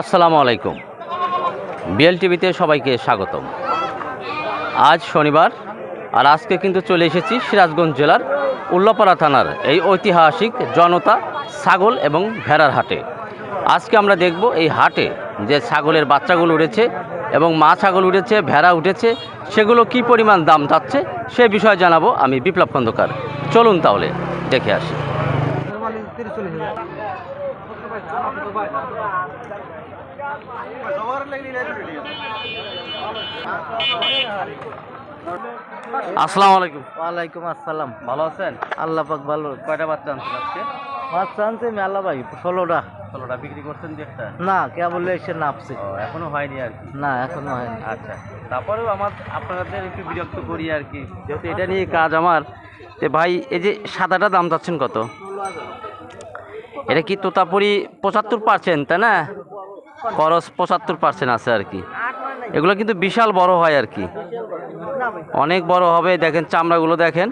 আসসালামু আলাইকুম। বিএল টিভিতে সবাইকে স্বাগতম। আজ শনিবার, আর আজকে কিন্তু চলে এসেছি সিরাজগঞ্জ জেলার উল্লাপাড়া থানার এই ঐতিহাসিক জনতা ছাগল এবং ভেড়ার হাটে। আজকে আমরা দেখব এই হাটে যে ছাগলের বাচ্চাগুলো উঠেছে এবং মা ছাগল উঠেছে ভেড়া উঠেছে, সেগুলো কি পরিমাণ দাম যাচ্ছে সে বিষয়ে জানাব আমি বিপ্লব খন্দকার। চলুন তাহলে দেখে আসি। আসসালামু আলাইকুম। ওয়ালাইকুম আসসালাম। ভালো আছেন? আল্লাহ পাক ভালো। কয়টা বাচ্চা আনছেন আজকে? মাছ আনছে আমি আল্লাহ ভাই ষোলোটা। ষোলোটা বিক্রি করছেন যে একটা? না কে বললে এসে নাপছে। এখনও হয়নি আর কি? না এখনও হয়নি। আচ্ছা তারপরেও আমার আপনাদের একটু বিরক্ত করি আর কি। যেহেতু এটা নিয়ে কাজ আমার তে ভাই এই যে সাদাটা দাম চাচ্ছেন কত? এটা কি তোতাপুরি পঁচাত্তর পার্সেন্ট তাই না? খরচ পঁচাত্তর পার্সেন্ট আছে আর কি। এগুলো কিন্তু বিশাল বড় হয় আর কি। অনেক বড় হবে, দেখেন চামড়াগুলো দেখেন।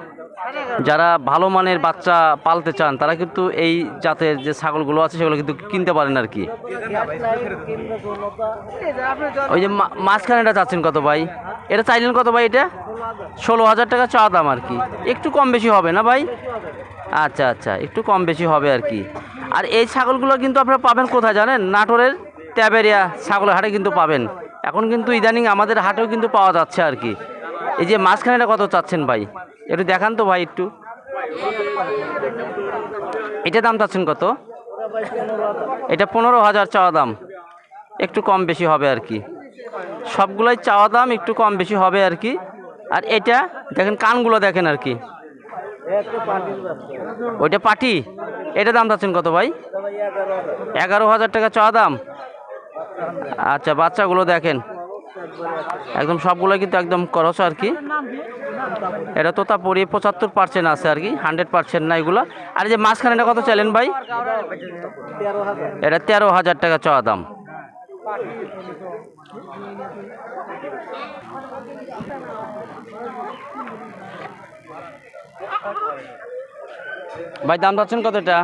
যারা ভালো মানের বাচ্চা পালতে চান, তারা কিন্তু এই জাতের যে ছাগলগুলো আছে, সেগুলো কিন্তু কিনতে পারেন আর কি। ওই যে মাঝখানেটা চাচ্ছেন কত ভাই? এটা চাইলেন কত ভাই এটা? ষোলো হাজার টাকা চাওয়া দাম আর কি। একটু কম বেশি হবে না ভাই? আচ্ছা আচ্ছা একটু কম বেশি হবে আর কি। আর এই ছাগলগুলো কিন্তু আপনারা পাবেন কোথায় জানেন? নাটোরের ট্যাবেরিয়া ছাগলের হাটে কিন্তু পাবেন। এখন কিন্তু ইদানিং আমাদের হাটেও কিন্তু পাওয়া যাচ্ছে আর কি। এই যে মাঝখানেটা কত চাচ্ছেন ভাই? একটু দেখান তো ভাই একটু। এটা দাম চাচ্ছেন কত? এটা পনেরো হাজার চাওয়া দাম। একটু কম বেশি হবে আর কি। সবগুলোই চাওয়া দাম একটু কম বেশি হবে আর কি। আর এটা দেখেন কানগুলো দেখেন আর কি। ওইটা পাটি? এটা দাম চাচ্ছেন কত ভাই? এগারো হাজার টাকা চাওয়া দাম। আচ্ছা বাচ্চাগুলো দেখেন। একদম সবগুলো কিন্তু একদম করস আর কি। এটা তোতা পরি পঁচাত্তর পার্সেন্ট আছে আর কি হান্ড্রেড পার্সেন্ট না এগুলো। আর যে মাঝখানেটা কত চাইলেন ভাই? এটা তেরো হাজার টাকা চাওয়া দাম। ভাই, দাম পাচ্ছেন কতটা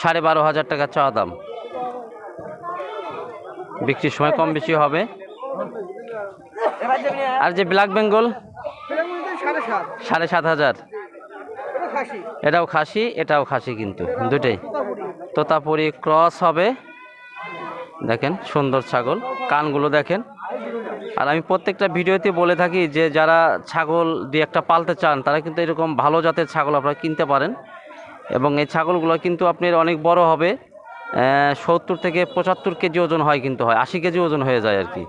সাড়ে বারো হাজার টাকা চাওয়া দাম। বিক্রির সময় কম বেশি হবে। আর যে ব্ল্যাক বেঙ্গল, সাড়ে সাত হাজার। এটাও খাসি এটাও খাসি কিন্তু দুটোই তোতাপুরি ক্রস হবে। দেখেন, সুন্দর ছাগল, কানগুলো দেখেন। আর আমি প্রত্যেকটা ভিডিওতে বলে থাকি যে যারা ছাগল দিয়ে একটা পালতে চান, তারা কিন্তু এরকম ভালো জাতের ছাগল আপনারা কিনতে পারেন। এবং এই ছাগলগুলো কিন্তু আপনার অনেক বড় হবে। সত্তর থেকে পঁচাত্তর কেজি ওজন হয় কিন্তু হয়, আশি কেজি ওজন হয়ে যায় আর কি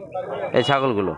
এই ছাগলগুলো।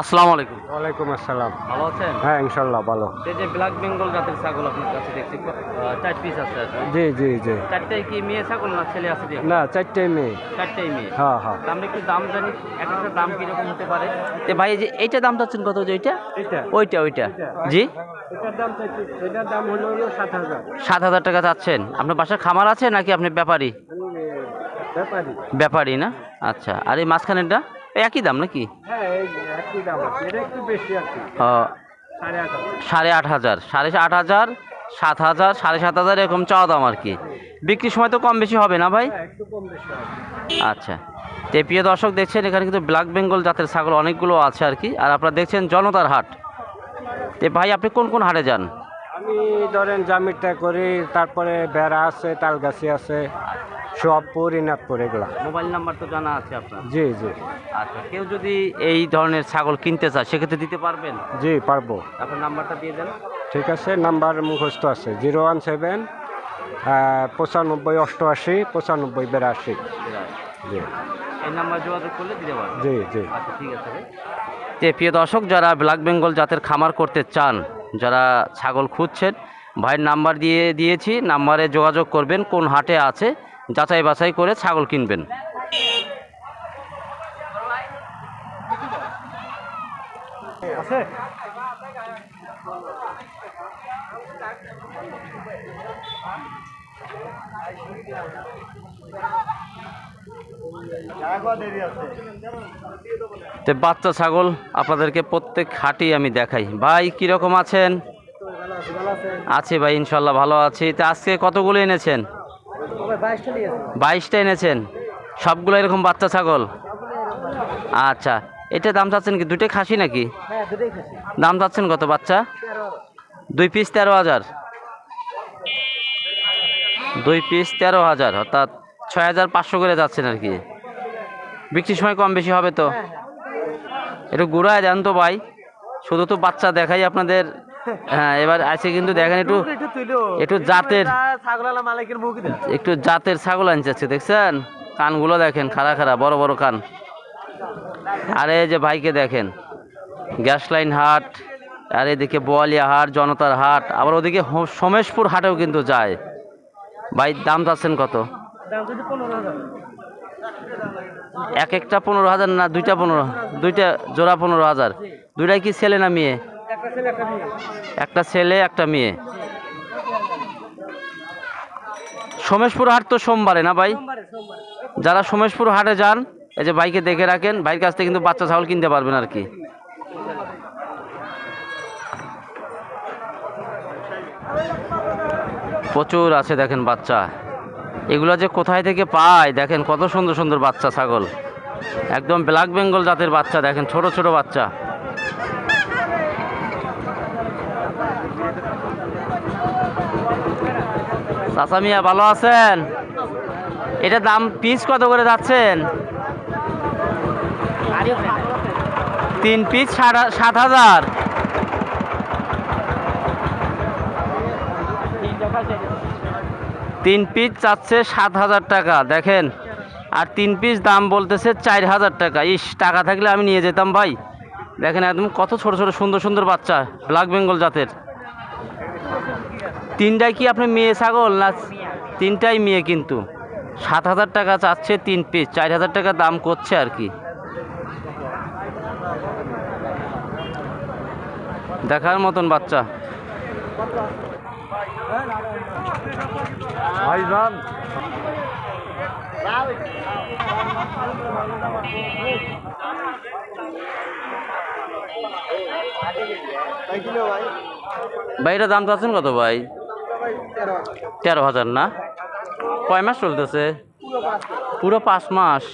আসসালামু আলাইকুম। ওয়ালাইকুম আসসালাম। ভালো আছেন? হ্যাঁ ইনশাল্লাহ ভালো। এই যে ব্ল্যাক বেঙ্গল জাতের ছাগল আপনার কাছে দেখছি চার পিস আছে জি জি জি। চারটাই কি মেয়ে ছাগল না ছেলে আছে না চারটে মেয়ে। চারটাই মেয়ে। হ্যাঁ হ্যাঁ। আমরা একটু দাম জানি এক একটা দাম কীরকম হতে পারে? এ ভাই যে এইটা দাম চাচ্ছেন কত যে ওইটা ওইটা। ওইটা জি? এটার দাম চাইছি এটার দাম হলো হলো সাত হাজার। টাকা চাচ্ছেন। আপনার বাসার খামার আছে নাকি আপনি ব্যাপারী। ব্যাপারী না? আচ্ছা আর এই মাঝখানেরটা? একই দাম নাকি? হ্যাঁ সাড়ে আট হাজার। সাড়ে আট হাজার। সাত হাজার সাড়ে সাত হাজার এরকম চাওয়া দাম আর কি। বিক্রির সময় তো কম বেশি হবে না ভাই? হ্যাঁ, আচ্ছা। তো প্রিয় দর্শক দেখছেন এখানে কিন্তু ব্ল্যাক বেঙ্গল জাতের ছাগল অনেকগুলো আছে আর কি। আর আপনারা দেখছেন জনতার হাট। তে ভাই আপনি কোন কোন হাটে যান? আমি ধরেন জামিরটা করি তারপরে বেড়া আছে তালগাছি আছে। সবপুর ইনাদপুর এগুলা মোবাইল নাম্বার তো জানা আছে আপনার? জি জি। আচ্ছা কেউ যদি এই ধরনের ছাগল কিনতে চায় সেক্ষেত্রে দিতে পারবেন? জি পারব। আপনার নাম্বারটা দিয়ে দেন। ঠিক আছে নাম্বার মুখস্থ আছে জিরো ওয়ান সেভেন পঁচানব্বই অষ্টআশি পঁচানব্বই বিরাশি। জি। এই নাম্বার যোগাযোগ করলে দিতে পারবেন। জি জি। আচ্ছা ঠিক আছে ভাই। যে প্রিয় দর্শক যারা ব্ল্যাক বেঙ্গল জাতের খামার করতে চান যারা ছাগল খুঁজছেন ভাইয়ের নাম্বার দিয়ে দিয়েছি নাম্বারে যোগাযোগ করবেন কোন হাটে আছে যাচাই বাছাই করে ছাগল কিনবেন। তো বাচ্চা ছাগল আপনাদেরকে প্রত্যেক হাটি আমি দেখাই। ভাই কীরকম আছেন। আছি ভাই ইনশাল্লাহ ভালো আছি। তা আজকে কতগুলো এনেছেন? বাইশটা এনেছেন? সবগুলো এরকম বাচ্চা ছাগল? আচ্ছা এটা দাম চাচ্ছেন কি? দুটোই খাসি নাকি? দাম চাচ্ছেন কত বাচ্চা? দুই পিস তেরো হাজার। দুই পিস তেরো হাজার, অর্থাৎ ছয় হাজার পাঁচশো করে যাচ্ছেন আর কি। বিক্রির সময় কম বেশি হবে তো? একটু ঘুরায় দেন তো ভাই। শুধু তো বাচ্চা দেখাই আপনাদের হ্যাঁ এবার আছে কিন্তু দেখেন একটু একটু জাতের একটু জাতের ছাগল আনছে দেখছেন? কানগুলো দেখেন খাড়া খাড়া বড় বড় কান। আর এই যে ভাইকে দেখেন গ্যাস লাইন হাট আর এদিকে বোয়ালিয়া হাট জনতার হাট আবার ওদিকে সোমেশপুর হাটেও কিন্তু যায়। ভাই দাম চাচ্ছেন কত? এক একটা পনেরো হাজার না দুইটা পনেরো দুইটা জোড়া পনেরো হাজার? দুইটাই কি ছেলে না মেয়ে? একটা ছেলে একটা মেয়ে? সোমেশপুর হাট তো সোমবারে না ভাই? যারা সোমেশপুর হাটে যান এই যে ভাইকে দেখে রাখেন ভাইয়ের কাছ থেকে কিন্তু বাচ্চা ছাগল কিনতে পারবেন আর কি। প্রচুর আছে দেখেন বাচ্চা। এগুলো যে কোথায় থেকে পায় দেখেন কত সুন্দর সুন্দর বাচ্চা ছাগল। একদম ব্ল্যাক বেঙ্গল জাতের বাচ্চা দেখেন ছোট ছোট বাচ্চা। চাচা মিয়া, ভালো আছেন? এটা দাম পিস কত করে যাচ্ছেন? তিন পিস সাত হাজার। তিন পিস চাচ্ছে সাত হাজার টাকা, দেখেন। আর তিন পিস দাম বলতেছে চার হাজার টাকা। ইস, টাকা থাকলে আমি নিয়ে যেতাম ভাই। দেখেন একদম কত ছোট ছোট সুন্দর সুন্দর বাচ্চা, ব্ল্যাক বেঙ্গল জাতের। তিনটাই কি আপনি মেয়ে ছাগল না তিনটাই মেয়ে কিন্তু? সাত হাজার টাকা চাচ্ছে তিন পিস চার হাজার টাকা দাম করছে আর কি। দেখার মতন বাচ্চা। ভাইজান ভাই এটা দাম চাচ্ছেন কত ভাই? তেরো হাজার না? কয় মাস চলতেছে? পুরো পাঁচ মাস।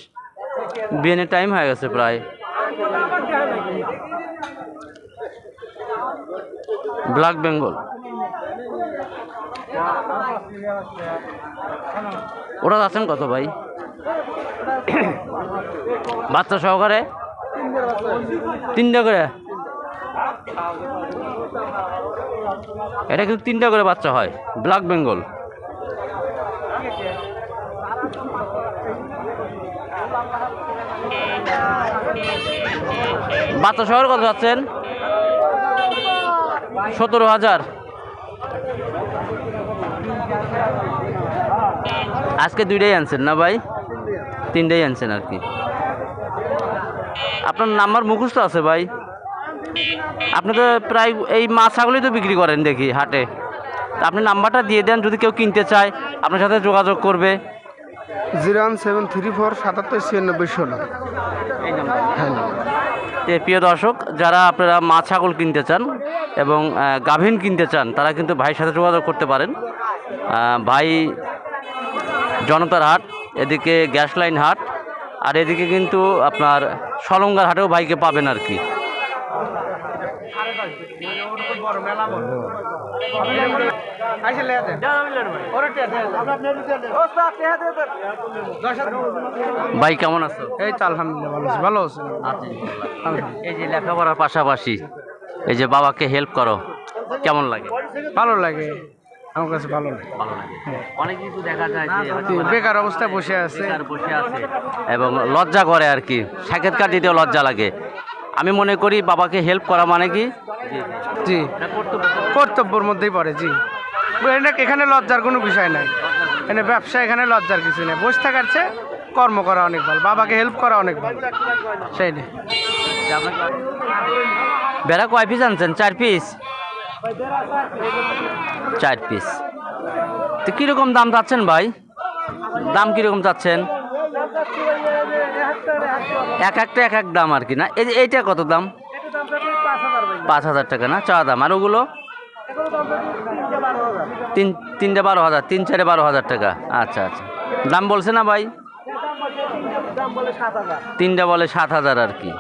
বিয়েনের টাইম হয়ে গেছে প্রায়। ব্ল্যাক বেঙ্গল ওরা আছেন কত ভাই? বাচ্চা সহকারে? তিনটা করে? এটা কিন্তু তিনটা করে বাচ্চা হয়, ব্ল্যাক বেঙ্গল। বাচ্চা শহর কত যাচ্ছেন? সতেরো হাজার। আজকে দুইটাই আনছেন না ভাই? তিনটাই আনছেন আর কি। আপনার নাম্বার মুখস্থ আছে ভাই? আপনি তো প্রায় এই মাছ ছাগলই তো বিক্রি করেন দেখি হাটে। তা আপনি নাম্বারটা দিয়ে দেন যদি কেউ কিনতে চায় আপনার সাথে যোগাযোগ করবে। Zero one seven three four সাতাত্তর ছিয়ানব্বই ষোলো। হ্যাঁ। প্রিয় দর্শক যারা আপনারা মাছ ছাগল কিনতে চান এবং গাভীন কিনতে চান তারা কিন্তু ভাইয়ের সাথে যোগাযোগ করতে পারেন। ভাই জনতার হাট এদিকে গ্যাস লাইন হাট আর এদিকে কিন্তু আপনার সলঙ্গার হাটেও ভাইকে পাবেন আর কি। ভাই কেমন আছো? এই তো আলহামদুলিল্লাহ ভালো আছি। এই যে লেখাপড়ার পাশাপাশি এই যে বাবাকে হেল্প করো কেমন লাগে? ভালো লাগে। আমার কাছে ভালো লাগে। অনেক কিছু দেখা যায় বেকার অবস্থায় বসে আছে। বসে আছে। এবং লজ্জা করে আর কি। সাক্ষাৎকার দিতেও লজ্জা লাগে। আমি মনে করি বাবাকে হেল্প করা মানে কি? জি কর্তব্যের মধ্যেই পড়ে জি। এখানে- এখানে লজ্জার কোনো বিষয় নাই। এখানে ব্যবসা এখানে লজ্জার কিছু নেই। বসে থাকার চেয়ে কর্ম করা অনেক ভালো। বাবাকে হেল্প করা অনেক ভালো। সেই নেই বেড়া কয় পিস আনছেন? চার পিস চার পিস তো কীরকম দাম চাচ্ছেন ভাই? দাম কীরকম চাচ্ছেন? এক একটা এক এক দাম আর কি, না? এই এইটা কত দাম? পাঁচ হাজার টাকা, না? চা দাম। আর ওগুলো? তিন, তিনটে বারো হাজার, তিন চারে বারো হাজার টাকা। আচ্ছা আচ্ছা। দাম বলছে না ভাই? তিনটা বলে সাত হাজার আর কি।